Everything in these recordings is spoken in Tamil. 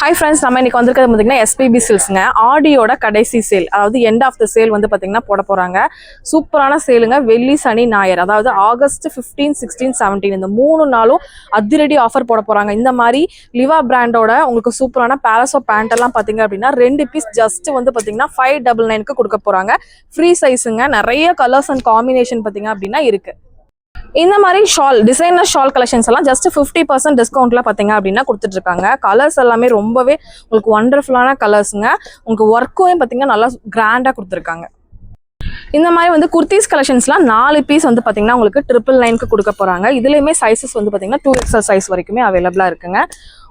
ஹாய் ஃப்ரெண்ட்ஸ் நம்ம இன்னைக்கு வந்திருக்கிறது பார்த்தீங்கன்னா எஸ்பிபி சேல்ஸுங்க ஆடியோட கடைசி சேல் அதாவது எண்ட் ஆஃப் த சேல் வந்து பார்த்தீங்கன்னா போட போகிறாங்க சூப்பரான சேலுங்க வெள்ளி சனி ஞாயிறு அதாவது ஆகஸ்ட் ஃபிஃப்டீன் சிக்ஸ்டீன் செவன்டீன் இந்த மூணு நாளும் அதிரடி ஆஃபர் போட போகிறாங்க இந்த மாதிரி லிவா பிராண்டோட உங்களுக்கு சூப்பரான பேலஸோ பேண்ட் எல்லாம் பார்த்தீங்க அப்படின்னா ரெண்டு பீஸ் ஜஸ்ட் வந்து பார்த்தீங்கன்னா ஃபைவ் டபுள் நைனுக்கு கொடுக்க போகிறாங்க ஃப்ரீ சைஸுங்க நிறைய கலர்ஸ் அண்ட் காம்பினேஷன் பார்த்தீங்க அப்படின்னா இருக்குது இந்த மாதிரி ஷால் டிசைனர் ஷால் கலெக்ஷன்ஸ் எல்லாம் ஜஸ்ட் ஃபிஃப்டி பர்சன்ட் டிஸ்கவுண்ட்லாம் பார்த்தீங்க அப்படின்னா கொடுத்துட்ருக்காங்க. கலர்ஸ் எல்லாமே ரொம்பவே உங்களுக்கு ஒண்டர்ஃபுல்லான கலர்ஸுங்க உங்களுக்கு ஒர்க்கும் பார்த்தீங்கன்னா நல்லா கிராண்டாக கொடுத்துருக்காங்க. இந்த மாதிரி வந்து குர்த்திஸ் கலெக்ஷன்ஸ்லாம் நாலு பீஸ் வந்து பார்த்தீங்கன்னா உங்களுக்கு ட்ரிபிள் நைனுக்கு கொடுக்க போகிறாங்க இதுலேயுமே சைஸஸ் வந்து பார்த்தீங்கன்னா டூ எக்ஸல் சைஸ் வரைக்குமே அவைலபிளாக இருக்குங்க.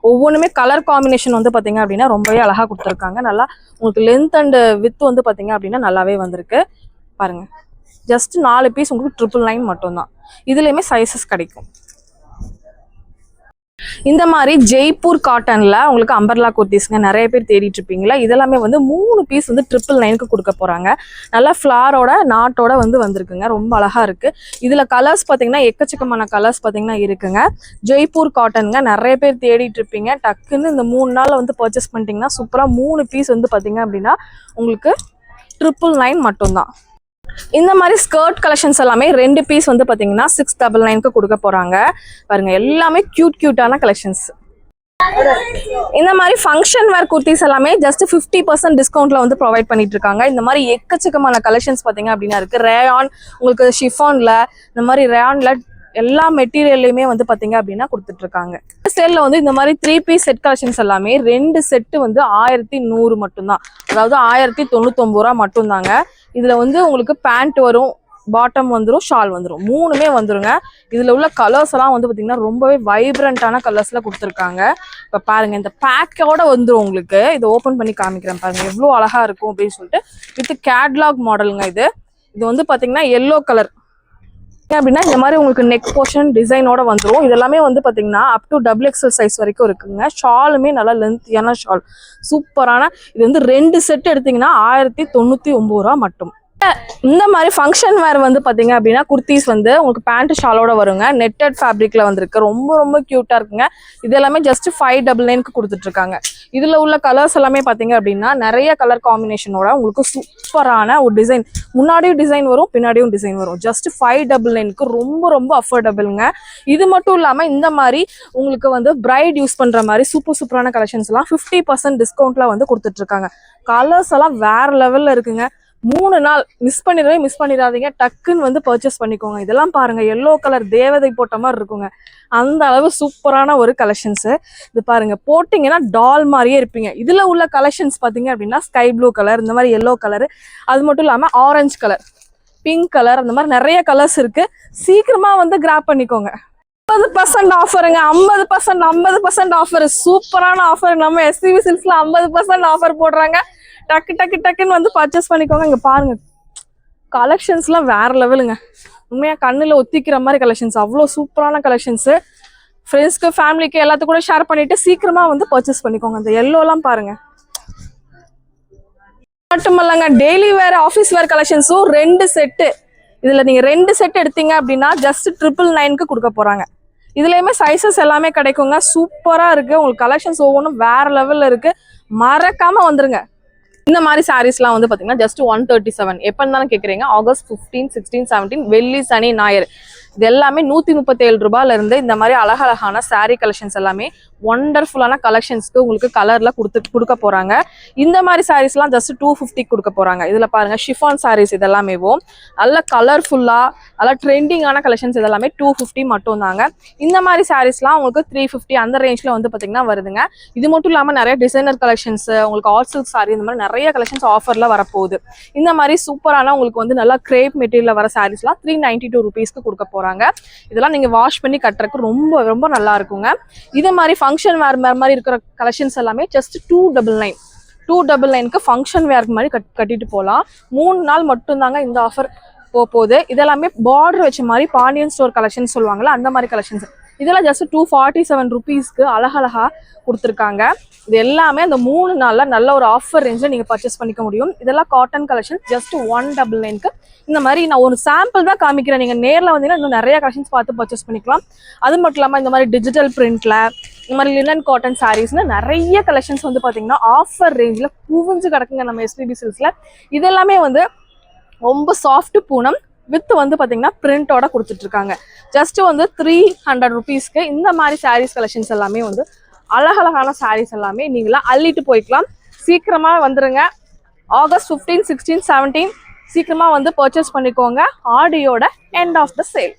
ஒவ்வொன்றுமே கலர் காம்பினேஷன் வந்து பார்த்தீங்க அப்படின்னா ரொம்பவே அழகாக கொடுத்துருக்காங்க. நல்லா உங்களுக்கு லென்த் அண்ட் வித் வந்து பார்த்தீங்க அப்படின்னா நல்லாவே வந்திருக்கு. பாருங்கள் ஜஸ்ட் நாலு பீஸ் உங்களுக்கு ட்ரிபிள் நைன் மட்டும்தான். இதுலேயுமே சைஸஸ் கிடைக்கும். இந்த மாதிரி ஜெய்ப்பூர் காட்டனில் உங்களுக்கு அம்பர்லா குர்த்திஸ்ங்க நிறைய பேர் தேடிட்டு இருப்பீங்களா? இதெல்லாமே வந்து மூணு பீஸ் வந்து ட்ரிபிள் நைனுக்கு கொடுக்க போகிறாங்க நல்லா ஃப்ளாரோட நாட்டோட வந்து வந்திருக்குங்க. ரொம்ப அழகாக இருக்குது இதில் கலர்ஸ் பார்த்தீங்கன்னா எக்கச்சக்கமான கலர்ஸ் பார்த்தீங்கன்னா இருக்குங்க. ஜெய்ப்பூர் காட்டனுங்க நிறைய பேர் தேடிட்டு இருப்பீங்க. டக்குன்னு இந்த மூணு நாளில் வந்து பர்ச்சேஸ் பண்ணிட்டீங்கன்னா சூப்பராக மூணு பீஸ் வந்து பார்த்தீங்க அப்படின்னா உங்களுக்கு ட்ரிபிள் நைன் மட்டும்தான். இந்த மாதிரி ஸ்கர்ட் கலெக்ஷன்ஸ் எல்லாமே ரெண்டு பீஸ் வந்து பார்த்தீங்கன்னா சிக்ஸ் டபுள் நைனுக்கு கொடுக்க போறாங்க. பாருங்க எல்லாமே க்யூட் க்யூட்டான கலெக்ஷன்ஸ் இந்த மாதிரி ஃபங்க்ஷன் வேர் குர்த்திஸ் எல்லாமே ஜஸ்ட் ஃபிஃப்டி பர்சன்ட் டிஸ்கவுண்ட்ல வந்து ப்ரொவைட் பண்ணிட்டு இருக்காங்க. இந்த மாதிரி எக்கச்சக்கமான கலெக்ஷன்ஸ் பார்த்தீங்க அப்படின்னா இருக்கு. ரேயான் உங்களுக்கு ஷிஃபான்ல இந்த மாதிரி ரேயான்ல எல்லா மெட்டீரியல்லையுமே வந்து பார்த்தீங்க அப்படின்னா கொடுத்துட்டு இருக்காங்க. வந்து இந்த மாதிரி த்ரீ பீஸ் செட் கலெக்ஷன்ஸ் எல்லாமே ரெண்டு செட்டு வந்து ஆயிரத்தி நூறு மட்டும்தான். அதாவது ஆயிரத்தி தொண்ணூத்தொம்பது ரூபா மட்டும்தாங்க. இதுல வந்து உங்களுக்கு பேண்ட் வரும் பாட்டம் வந்துடும் ஷால் வந்துடும் மூணுமே வந்துருங்க. இதுல உள்ள கலர்ஸ் எல்லாம் வந்து பாத்தீங்கன்னா ரொம்பவே வைப்ரண்ட்டான கலர்ஸ்ல கொடுத்துருக்காங்க. இப்ப பாருங்க இந்த பேக்கோட வந்துடும் உங்களுக்கு. இதை ஓப்பன் பண்ணி காமிக்கிறேன் பாருங்க. எவ்வளோ அழகா இருக்கும் அப்படின்னு சொல்லிட்டு வித் கேட்லாக் மாடலுங்க இது. இது வந்து பாத்தீங்கன்னா எல்லோ கலர் அப்படின்னா இந்த மாதிரி உங்களுக்கு நெக் போர்ஷன் டிசைனோட வந்துடும் இதெல்லாமே வந்து பார்த்தீங்கன்னா up to double XL size வரைக்கும் இருக்குங்க. ஷாலுமே நல்லா லென்த்தியான ஷால் சூப்பரான இது வந்து ரெண்டு செட் எடுத்தீங்கன்னா ஆயிரத்தி தொண்ணூற்றி ஒம்பது ரூபா மட்டும். இந்த மாதிரி ஃபங்க்ஷன் வேர் வந்து பார்த்தீங்க அப்படின்னா குர்த்திஸ் வந்து உங்களுக்கு பேண்ட் ஷாலோட வருங்க. நெட்டட் ஃபேப்ரிக்ல வந்துருக்கு. ரொம்ப ரொம்ப க்யூட்டாக இருக்குங்க. இது எல்லாமே ஜஸ்ட் ஃபைவ் டபுள் நைனுக்கு கொடுத்துட்ருக்காங்க இதுல உள்ள கலர்ஸ் எல்லாமே பாத்தீங்க அப்படின்னா நிறைய கலர் காம்பினேஷனோட உங்களுக்கு சூப்பரான ஒரு டிசைன் முன்னாடியும் டிசைன் வரும் பின்னாடியும் டிசைன் வரும். ஜஸ்ட் ஃபைவ் டபுள் நைனுக்கு ரொம்ப ரொம்ப அஃபோர்டபுளுங்க இது மட்டும் இல்லாம இந்த மாதிரி உங்களுக்கு வந்து பிரைட் யூஸ் பண்ற மாதிரி சூப்பர் சூப்பரான கலெக்ஷன்ஸ் எல்லாம் ஃபிஃப்டி பர்சன்ட் டிஸ்கவுண்ட்ல வந்து கொடுத்துட்டு இருக்காங்க. கலர்ஸ் எல்லாம் வேற லெவல்ல இருக்குங்க. மூணு நாள் மிஸ் பண்ணிடவே மிஸ் பண்ணிடாதீங்க. டக்குன்னு வந்து பர்ச்சேஸ் பண்ணிக்கோங்க. இதெல்லாம் பாருங்க. எல்லோ கலர் தேவதை போட்ட மாதிரி இருக்குங்க. அந்த அளவு சூப்பரான ஒரு கலெக்ஷன்ஸு இது பாருங்கள் போட்டிங்கன்னா டால் மாதிரியே இருப்பீங்க. இதில் உள்ள கலெக்ஷன்ஸ் பார்த்தீங்க அப்படின்னா ஸ்கை ப்ளூ கலர் இந்த மாதிரி எல்லோ கலரு அது மட்டும் இல்லாமல் ஆரஞ்சு கலர் பிங்க் கலர் அந்த மாதிரி நிறைய கலர்ஸ் இருக்குது சீக்கிரமாக வந்து கிராப் பண்ணிக்கோங்க. ஐம்பது பர்சன்ட் ஆஃபருங்க ஐம்பது பர்சன்ட் ஐம்பது பர்சன்ட் ஆஃபர் சூப்பரான ஆஃபர் நம்ம எஸ்டிவி சில்ஸ்ல ஐம்பது பர்சன்ட் ஆஃபர் போடுறாங்க. டக்கு டக்கு டக்குன்னு வந்து பர்ச்சேஸ் பண்ணிக்கோங்க. இங்கே பாருங்க. கலெக்ஷன்ஸ்லாம் வேற லெவலுங்க உண்மையாக கண்ணுல ஒத்திக்கிற மாதிரி கலெக்ஷன்ஸ் அவ்வளோ சூப்பரான கலெக்ஷன்ஸ் ஃப்ரெண்ட்ஸ்க்கு ஃபேமிலிக்கு எல்லாத்துக்கும் கூட ஷேர் பண்ணிட்டு சீக்கிரமா வந்து பர்ச்சேஸ் பண்ணிக்கோங்க. அந்த எல்லோலாம் பாருங்க. மட்டுமல்லங்க டெய்லி வேற ஆஃபீஸ் வேர் கலெக்ஷன்ஸும் ரெண்டு செட்டு இதுல நீங்க ரெண்டு செட் எடுத்தீங்க அப்படின்னா ஜஸ்ட் ட்ரிபிள் நைனுக்கு கொடுக்க போறாங்க. இதுலயுமே சைசஸ் எல்லாமே கிடைக்குங்க. சூப்பரா இருக்கு. உங்களுக்கு கலெக்ஷன்ஸ் ஒவ்வொன்றும் வேற லெவல்ல இருக்கு. மறக்காம வந்துருங்க. இந்த மாதிரி சாரீஸ்லாம் வந்து பார்த்தீங்கன்னா ஜஸ்ட் ஒன் தேர்ட்டி செவன் எப்போ இருந்தாலும் கேட்குறீங்க ஆகஸ்ட் ஃபிஃப்டீன் சிக்ஸ்டீன் செவன்டீன் வெள்ளி சனி ஞாயிறு. இது எல்லாமே நூற்றி முப்பத்தேழு ரூபாயிலேருந்து இந்த மாதிரி அழகழகான சாரீ கலெக்ஷன்ஸ் எல்லாமே ஒண்டர்ஃபுல்லான கலெக்ஷன்ஸ்க்கு உங்களுக்கு கலரில் கொடுத்து கொடுக்க போகிறாங்க இந்த மாதிரி சாரீஸ்லாம் ஜஸ்ட் டூ ஃபிஃப்டி கொடுக்க போகிறாங்க இதில் பாருங்க ஷிஃபான் சாரீஸ் இதெல்லாமேவும் நல்ல கலர்ஃபுல்லாக நல்ல ட்ரெண்டிங்கான கலெக்ஷன்ஸ் இதெல்லாமே டூ ஃபிஃப்டி மட்டும் தாங்க இந்த மாதிரி சாரீஸ்லாம் உங்களுக்கு த்ரீ ஃபிஃப்டி அந்த ரேஞ்சில் வந்து பார்த்திங்கன்னா வருதுங்க. இது மட்டும் இல்லாமல் நிறைய டிசைனர் கலெக்ஷன்ஸ் உங்களுக்கு ஆல் சில்க் சாரீ இந்த மாதிரி நிறைய கலெக்ஷன்ஸ் ஆஃபரில் வரப்போகுது. இந்த மாதிரி சூப்பரான உங்களுக்கு வந்து நல்லா கிரேப் மெட்டீரியல் வர சாரீஸ்லாம் த்ரீ நைன்டி டூ ருபீஸ்க்கு கொடுக்க போகிறாங்க இதெல்லாம் நீங்கள் வாஷ் பண்ணி கட்டுறதுக்கு ரொம்ப ரொம்ப நல்லா இருக்குங்க. இது மாதிரி ஃபங்க்ஷன் வேர் மாதிரி இருக்கிற கலெக்ஷன்ஸ் எல்லாமே just two double nine two double நைனுக்கு ஃபங்க்ஷன் வேர்க்கு மாதிரி கட் கட்டிட்டு போகலாம் மூணு நாள் மட்டும்தாங்க இந்த ஆஃபர் போக போகுது. இதெல்லாமே பார்டர் வச்ச மாதிரி பாண்டியன் ஸ்டோர் கலெக்ஷன் சொல்லுவாங்கல்ல அந்த மாதிரி கலெக்ஷன்ஸ் இதெல்லாம் ஜஸ்ட் டூ ஃபார்ட்டி செவன் ருபீஸ்க்கு அழகழகா கொடுத்துருக்காங்க. இது எல்லாமே அந்த மூணு நாளில் நல்ல ஒரு ஆஃபர் ரேஞ்சில் நீங்கள் பர்ச்சேஸ் பண்ணிக்க முடியும். இதெல்லாம் cotton collection just one double நைனுக்கு இந்த மாதிரி நான் ஒரு சாம்பிள் தான் காமிக்கிறேன். நீங்கள் நேரில் வந்தீங்கன்னா இன்னும் நிறைய கலெக்ஷன்ஸ் பார்த்து பர்ச்சேஸ் பண்ணிக்கலாம். அது மட்டும் இல்லாமல் இந்த மாதிரி டிஜிட்டல் பிரிண்ட்டில் இந்த மாதிரி லினன் காட்டன் சாரீஸ்னு நிறைய கலெக்ஷன்ஸ் வந்து பார்த்தீங்கன்னா ஆஃபர் ரேஞ்சில் குவிஞ்சு கிடக்குங்க நம்ம எஸ்பிபி சில்ஸில் இதெல்லாமே வந்து ரொம்ப சாஃப்ட் பூனம் வித் வந்து பார்த்தீங்கன்னா பிரிண்டோட கொடுத்துட்ருக்காங்க. ஜஸ்ட் வந்து த்ரீ ஹண்ட்ரட் ருபீஸ்க்கு இந்த மாதிரி சாரீஸ் கலெக்ஷன்ஸ் எல்லாமே வந்து அழகழகான சாரீஸ் எல்லாமே நீங்களாம் அள்ளிட்டு போய்க்கலாம். சீக்கிரமாக வந்துருங்க. ஆகஸ்ட் ஃபிஃப்டீன் சிக்ஸ்டீன் செவன்டீன் சீக்கிரமாக வந்து பர்ச்சேஸ் பண்ணிக்கோங்க. ஆடியோட எண்ட் ஆஃப் த சேல்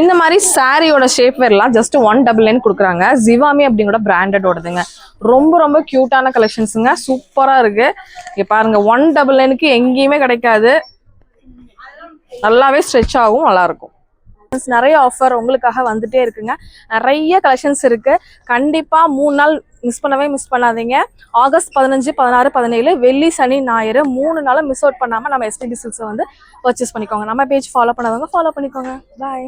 இந்த மாதிரி சாரியோட ஷேப் வேர்லாம் ஜஸ்ட் ஒன் டபுள் நைன் கொடுக்குறாங்க. ஜிவாமி அப்படிங்கிற பிராண்டடோடதுங்க ரொம்ப ரொம்ப க்யூட்டான கலெக்ஷன்ஸுங்க சூப்பராக இருக்கு. இங்கே பாருங்க ஒன் டபுள் நைனுக்கு எங்கேயுமே கிடைக்காது. நல்லாவே ஸ்ட்ரெச் ஆகும் நல்லா இருக்கும் நிறைய ஆஃபர் உங்களுக்காக வந்துட்டே இருக்குங்க. நிறைய கலெக்ஷன்ஸ் இருக்கு. கண்டிப்பா மூணு நாள் மிஸ் பண்ணவே மிஸ் பண்ணாதீங்க. ஆகஸ்ட் பதினஞ்சு பதினாறு பதினேழு வெள்ளி சனி ஞாயிறு மூணு நாளும் மிஸ் அவுட் பண்ணாம நம்ம எஸ்பிடி சில்ஸை வந்து பர்ச்சேஸ் பண்ணிக்கோங்க. நம்ம பேஜ் ஃபாலோ பண்ணாதவங்க ஃபாலோ பண்ணிக்கோங்க. பாய்